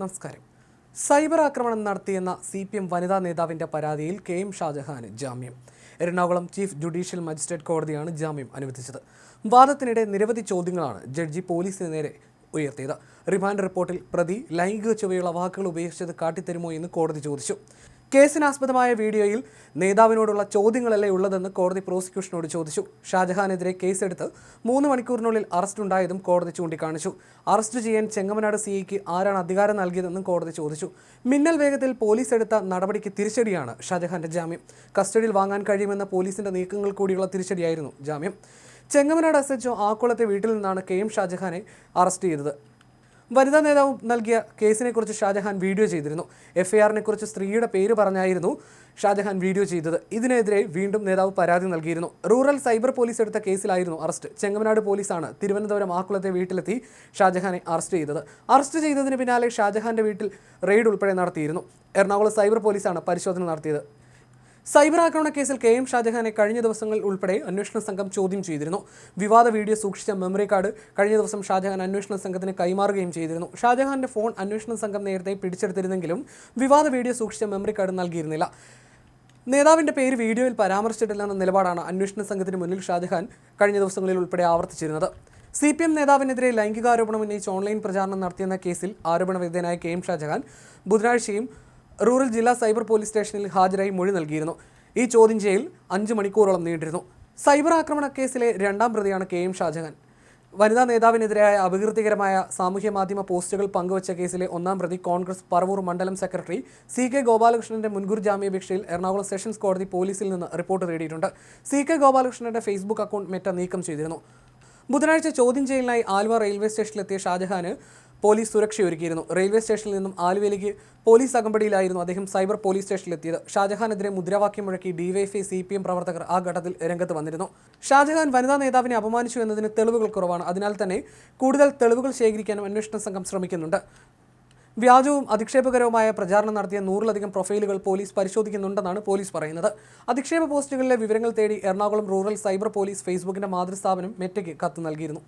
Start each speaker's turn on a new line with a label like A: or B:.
A: നമസ്കാരം. സൈബർ ആക്രമണം നടത്തിയെന്ന സി പി എം വനിതാ നേതാവിന്റെ പരാതിയിൽ കെ എം ഷാജഹാന് ജാമ്യം. എറണാകുളം ചീഫ് ജുഡീഷ്യൽ മജിസ്ട്രേറ്റ് കോടതിയാണ് ജാമ്യം അനുവദിച്ചത്. വാദത്തിനിടെ നിരവധി ചോദ്യങ്ങളാണ് ജഡ്ജി പോലീസിന് നേരെ ഉയർത്തിയത്. റിമാൻഡ് റിപ്പോർട്ടിൽ പ്രതി ലൈംഗിക ചുവയുള്ള വാക്കുകൾ ഉപയോഗിച്ചത് കാട്ടിത്തരുമോ എന്ന് കോടതി ചോദിച്ചു. കേസിനാസ്പദമായ വീഡിയോയിൽ നേതാവിനോടുള്ള ചോദ്യങ്ങളല്ലേ ഉള്ളതെന്ന് കോടതി പ്രോസിക്യൂഷനോട് ചോദിച്ചു. ഷാജഹാനെതിരെ കേസെടുത്ത് മൂന്ന് മണിക്കൂറിനുള്ളിൽ അറസ്റ്റ് ഉണ്ടായതും കോടതി ചൂണ്ടിക്കാണിച്ചു. അറസ്റ്റ് ചെയ്യാൻ ചെങ്ങമനാട് സിഐക്ക് ആരാണ് അധികാരം നൽകിയതെന്നും കോടതി ചോദിച്ചു. മിന്നൽ വേഗത്തിൽ പോലീസ് എടുത്ത നടപടിക്ക് തിരിച്ചടിയാണ് ഷാജഹാന്റെ ജാമ്യം. കസ്റ്റഡിയിൽ വാങ്ങാൻ കഴിയുമെന്ന പോലീസിന്റെ നീക്കങ്ങൾ കൂടിയുള്ള തിരിച്ചടിയായിരുന്നു ജാമ്യം. ചെങ്ങമനാട് എസ് എച്ച് ആക്കുളത്തെ വീട്ടിൽ നിന്നാണ് കെ എം ഷാജഹാനെ അറസ്റ്റ് ചെയ്തത്. വനിതാ നേതാവ് നൽകിയ കേസിനെക്കുറിച്ച് ഷാജഹാൻ വീഡിയോ ചെയ്തിരുന്നു. എഫ് ഐ ആറിനെ കുറിച്ച് സ്ത്രീയുടെ പേര് പറഞ്ഞായിരുന്നു ഷാജഹാൻ വീഡിയോ ചെയ്തത്. ഇതിനെതിരെ വീണ്ടും നേതാവ് പരാതി നൽകിയിരുന്നു. റൂറൽ സൈബർ പോലീസ് എടുത്ത കേസിലായിരുന്നു അറസ്റ്റ്. ചെങ്ങമനാട് പോലീസാണ് തിരുവനന്തപുരം ആക്കുളത്തെ വീട്ടിലെത്തി ഷാജഹാനെ അറസ്റ്റ് ചെയ്തത്. അറസ്റ്റ് ചെയ്തതിന് പിന്നാലെ ഷാജഹാന്റെ വീട്ടിൽ റെയ്ഡ് ഉൾപ്പെടെ നടത്തിയിരുന്നു. എറണാകുളം സൈബർ പോലീസാണ് പരിശോധന നടത്തിയത്. സൈബർ ആക്രമണ കേസിൽ കെ എം ഷാജഹാനെ കഴിഞ്ഞ ദിവസങ്ങളിൽ ഉൾപ്പെടെ അന്വേഷണ സംഘം ചോദ്യം ചെയ്തിരുന്നു. വിവാദ വീഡിയോ സൂക്ഷിച്ച മെമ്മറി കാർഡ് കഴിഞ്ഞ ദിവസം ഷാജഹാൻ അന്വേഷണ സംഘത്തിന് കൈമാറുകയും ചെയ്തിരുന്നു. ഷാജഹാന്റെ ഫോൺ അന്വേഷണ സംഘം നേരത്തെ പിടിച്ചെടുത്തിരുന്നെങ്കിലും വിവാദ വീഡിയോ സൂക്ഷിച്ച മെമ്മറി കാർഡ് നൽകിയിരുന്നില്ല. നേതാവിന്റെ പേര് വീഡിയോയിൽ പരാമർശിച്ചിട്ടില്ലെന്ന നിലപാടാണ് അന്വേഷണ സംഘത്തിന് മുന്നിൽ ഷാജഹാൻ കഴിഞ്ഞ ദിവസങ്ങളിൽ ഉൾപ്പെടെ ആവർത്തിച്ചിരുന്നത്. സി പി എം നേതാവിനെതിരെ ലൈംഗികാരോപണം ഉന്നയിച്ച് ഓൺലൈൻ പ്രചാരണം നടത്തിയെന്ന കേസിൽ ആരോപണ വിധേയനായ കെ എം ഷാജഹാൻ ബുധനാഴ്ചയും റൂറൽ ജില്ലാ സൈബർ പോലീസ് സ്റ്റേഷനിൽ ഹാജരായി മൊഴി നൽകിയിരുന്നു. ഈ ചോദ്യം ചെയ്യൽ അഞ്ച് മണിക്കൂറോളം നീണ്ടിരുന്നു. സൈബർ ആക്രമണ കേസിലെ രണ്ടാം പ്രതിയാണ് കെ എം ഷാജഹാൻ. വനിതാ നേതാവിനെതിരായ അപകീർത്തികരമായ സാമൂഹ്യ മാധ്യമ പോസ്റ്റുകൾ പങ്കുവച്ച കേസിലെ ഒന്നാം പ്രതി കോൺഗ്രസ് പറവൂർ മണ്ഡലം സെക്രട്ടറി സി കെ ഗോപാലകൃഷ്ണന്റെ മുൻകൂർ ജാമ്യാപേക്ഷയിൽ എറണാകുളം സെഷൻസ് കോടതി പോലീസിൽ നിന്ന് റിപ്പോർട്ട് തേടിയിട്ടുണ്ട്. സി കെ ഗോപാലകൃഷ്ണന്റെ ഫേസ്ബുക്ക് അക്കൗണ്ട് മെറ്റ നീക്കം ചെയ്തിരുന്നു. ബുധനാഴ്ച ചോദ്യം ചെയ്യലിനായി ആലുവ റെയിൽവേ സ്റ്റേഷനിലെത്തിയ ഷാജഹാന് പോലീസ് സുരക്ഷയൊരുക്കിയിരുന്നു റെയിൽവേ സ്റ്റേഷനിൽ നിന്നും ആലുവയിലേക്ക് പോലീസ് അകമ്പടിയിലായിരുന്നു അദ്ദേഹം സൈബർ പോലീസ് സ്റ്റേഷനിലെത്തിയത്. ഷാജഹാനെതിരെ മുദ്രാവാക്യം മുഴക്കി ഡിവൈഎഫ്ഐ സി പി എം പ്രവർത്തകർ ആ ഘട്ടത്തിൽ രംഗത്ത് വന്നിരുന്നു. ഷാജഹാൻ വനിതാ നേതാവിനെ അപമാനിച്ചു എന്നതിന് തെളിവുകൾ കുറവാണ്. അതിനാൽ തന്നെ കൂടുതൽ തെളിവുകൾ ശേഖരിക്കാനും അന്വേഷണ സംഘം ശ്രമിക്കുന്നുണ്ട്. വ്യാജവും അധിക്ഷേപകരവുമായ പ്രചാരണം നടത്തിയ നൂറിലധികം പ്രൊഫൈലുകൾ പോലീസ് പരിശോധിക്കുന്നുണ്ടെന്നാണ് പോലീസ് പറയുന്നത്. അധിക്ഷേപ പോസ്റ്റുകളിലെ വിവരങ്ങൾ തേടി എറണാകുളം റൂറൽ സൈബർ പോലീസ് ഫേസ്ബുക്കിന്റെ മാതൃസ്ഥാപനം മെറ്റയ്ക്ക് കത്ത് നൽകിയിരുന്നു.